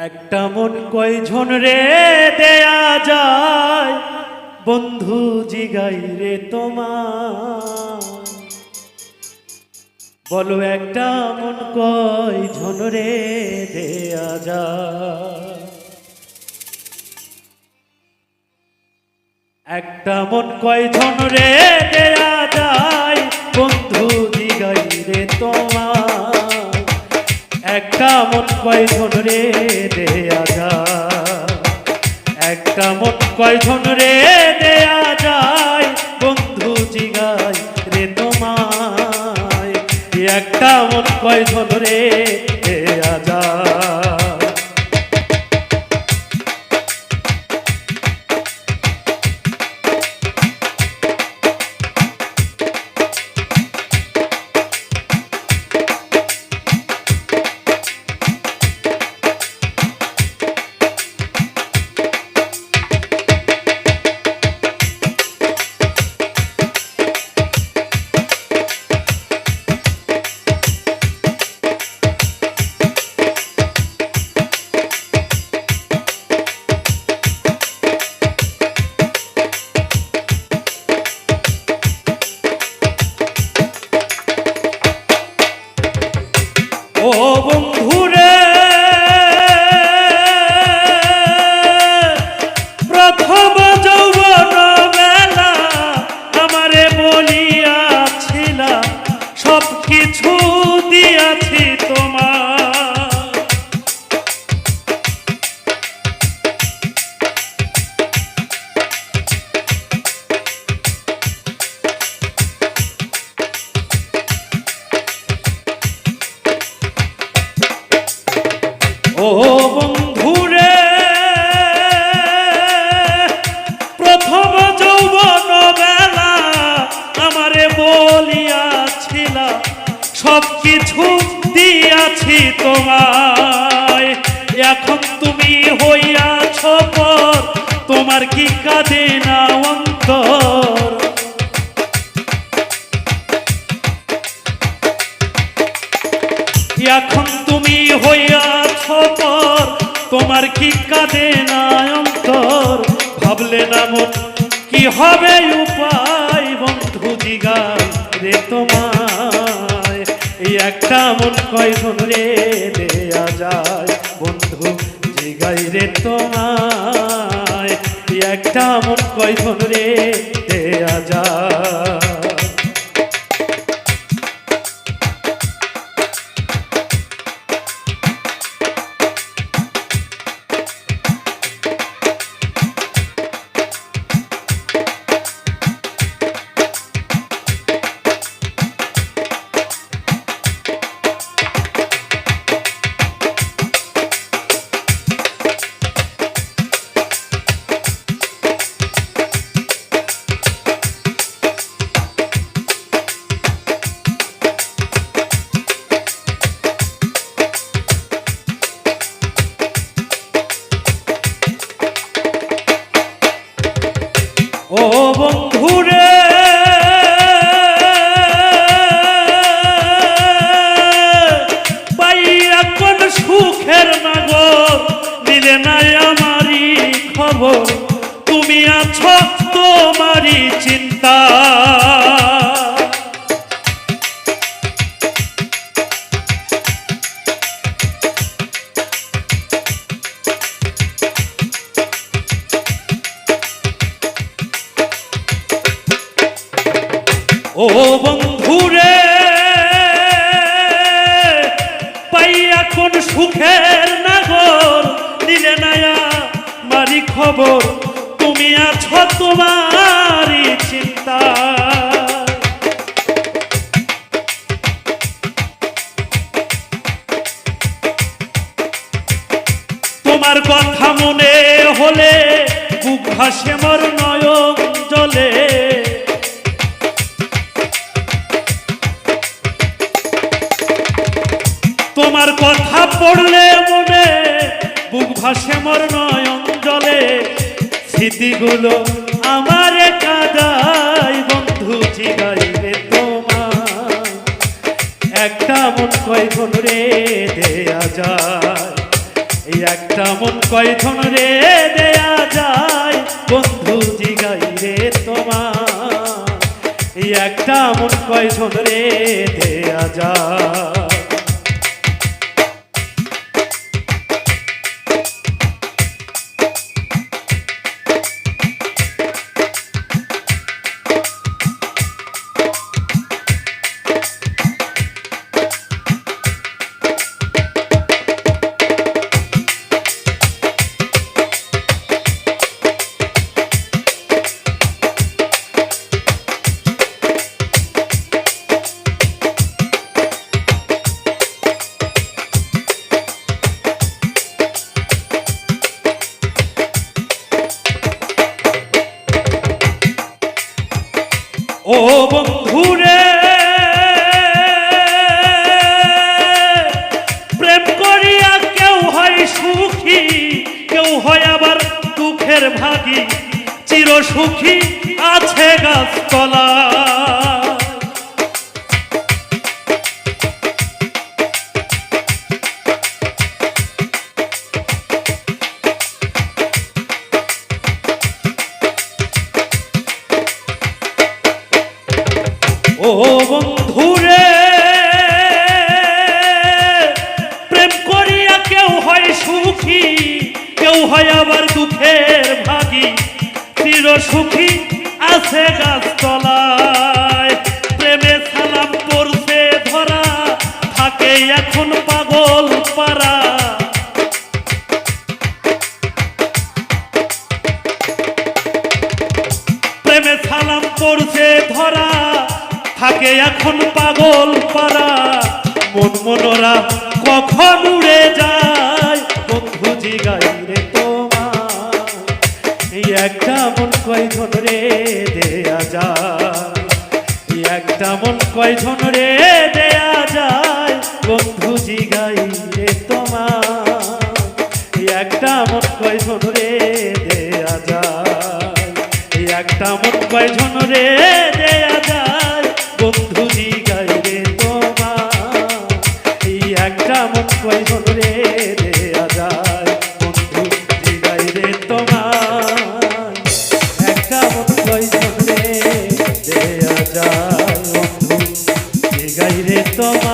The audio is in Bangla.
একটা মন কয়জন রে দেয়া যায়? বন্ধু জিগাই রে তোমার বলো একটা মন কয়জন রে দেয়া যায়? একটা মন কয়জন রে দেয়া যায়? একটা মন কয়জন রে দেয়া যায় একটা মন কয়জন রে দেয়া যায় বন্ধু জিগায় রে তোমায়। একটা মন কয়জন রে ও বন্ধুরে, প্রথম যৌবন বেলা আমারে বলিয়াছিল সব কিছু দিয়াছি তোমায়। এখন তুমি হইয়াছ পর, তোমার কি কাঁদে না অন্তর? এখন তুমি হইয়াছ পর, তোমার কি কাঁদে না অন্তর? ভাবলে না মন, কি হবে উপায় বন্ধু জিগাই রে তোমায়? এই একটা মন কয়জন রে দেয়া যায় বন্ধু জিগাই রে তোমায়? একটা মন কয়জন রে দেয়া যায়? সুখের নগর মিলে নাই খবর, তুমি আছো তোমারই চিন্তা। তোমার কথা মনে হলে বুক ভাসে মর নয়ন জলে। তোমার কথা পড়লে মনে বুক ভাসে মর নয়ন জলে, স্মৃতিগুলো আমার কাদাই, বন্ধু রে তোমার একটা মন কয় রে দেয়া যায় এই একটা মন কয়জন রে দেয়া যায়, বন্ধু জিগাই রে তোমার এই একটা মন কয়জন রে দেয়া যায়। বন্ধুরে। প্রেম করিয়া কেউ হয় সুখী, কেউ হয় আবার দুঃখের ভাগী। চির সুখী আছে গাছতলা ও বন্ধুরে, প্রেম করিয়া কেউ হয় সুখী, কেউ হয় আবার দুঃখের ভাগী। চির সুখী আছে গাছতলায়। থাকে এখন পাগল পারা মন মনোরা কখন উড়ে যায়? বন্ধু জিগাই রে তোমার একটা মন কয়জন রে দেয়া যায়? একটা মন কয়জন রে দেয়া যায়? বন্ধু জিগাই রে তোমার একটা মন কয়জন রে দেয়া যায়? একটা মন কয়জন রে যায় বন্ধু জিগাই রে তোমার